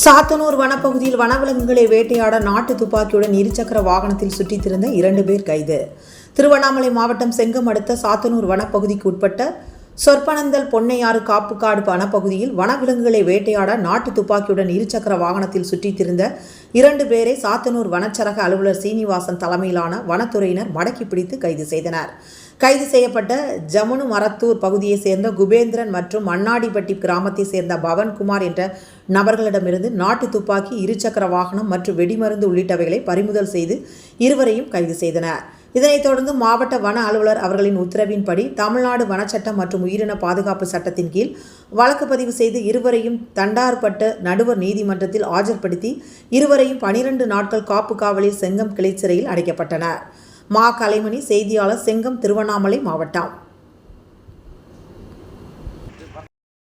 சாத்தனூர் வனப்பகுதியில் வனவிலங்குகளை வேட்டையாட நாட்டு துப்பாக்கியுடன் இருசக்கர வாகனத்தில் சுற்றித்திருந்த இரண்டு பேர் கைது. திருவண்ணாமலை மாவட்டம் செங்கம் அடுத்த சாத்தனூர் வனப்பகுதிக்கு உட்பட்ட சொற்பனந்தல் பொன்னையாறு காப்புக்காடு வனப்பகுதியில் வனவிலங்குகளை வேட்டையாட நாட்டு துப்பாக்கியுடன் இருசக்கர வாகனத்தில் சுற்றித்திருந்த இரண்டு பேரை சாத்தனூர் வனச்சரக அலுவலர் சீனிவாசன் தலைமையிலான வனத்துறையினர் மடக்கி பிடித்து கைது செய்தனர். கைது செய்யப்பட்ட ஜமுனு மரத்தூர் பகுதியைச் சேர்ந்த குபேந்திரன் மற்றும் மண்ணாடிப்பட்டி கிராமத்தைச் சேர்ந்த பவன்குமார் என்ற நபர்களிடமிருந்து நாட்டு துப்பாக்கி இருசக்கர வாகனம் மற்றும் வெடிமருந்து உள்ளிட்டவைகளை பறிமுதல் செய்து இருவரையும் கைது செய்தனர். இதனைத் தொடர்ந்து மாவட்ட வன அலுவலர் அவர்களின் உத்தரவின்படி தமிழ்நாடு வனச்சட்டம் மற்றும் உயிரின பாதுகாப்பு சட்டத்தின் கீழ் வழக்கு பதிவு செய்து இருவரையும் தண்டார்பட்டு நடுவர் நீதிமன்றத்தில் ஆஜர்படுத்தி இருவரையும் பனிரெண்டு நாட்கள் காப்பு காவலில் செங்கம் கிளை சிறையில் அடைக்கப்பட்டனர். மா. கலைமணி செய்தியாளர் செங்கம் திருவண்ணாமலை மாவட்டம்.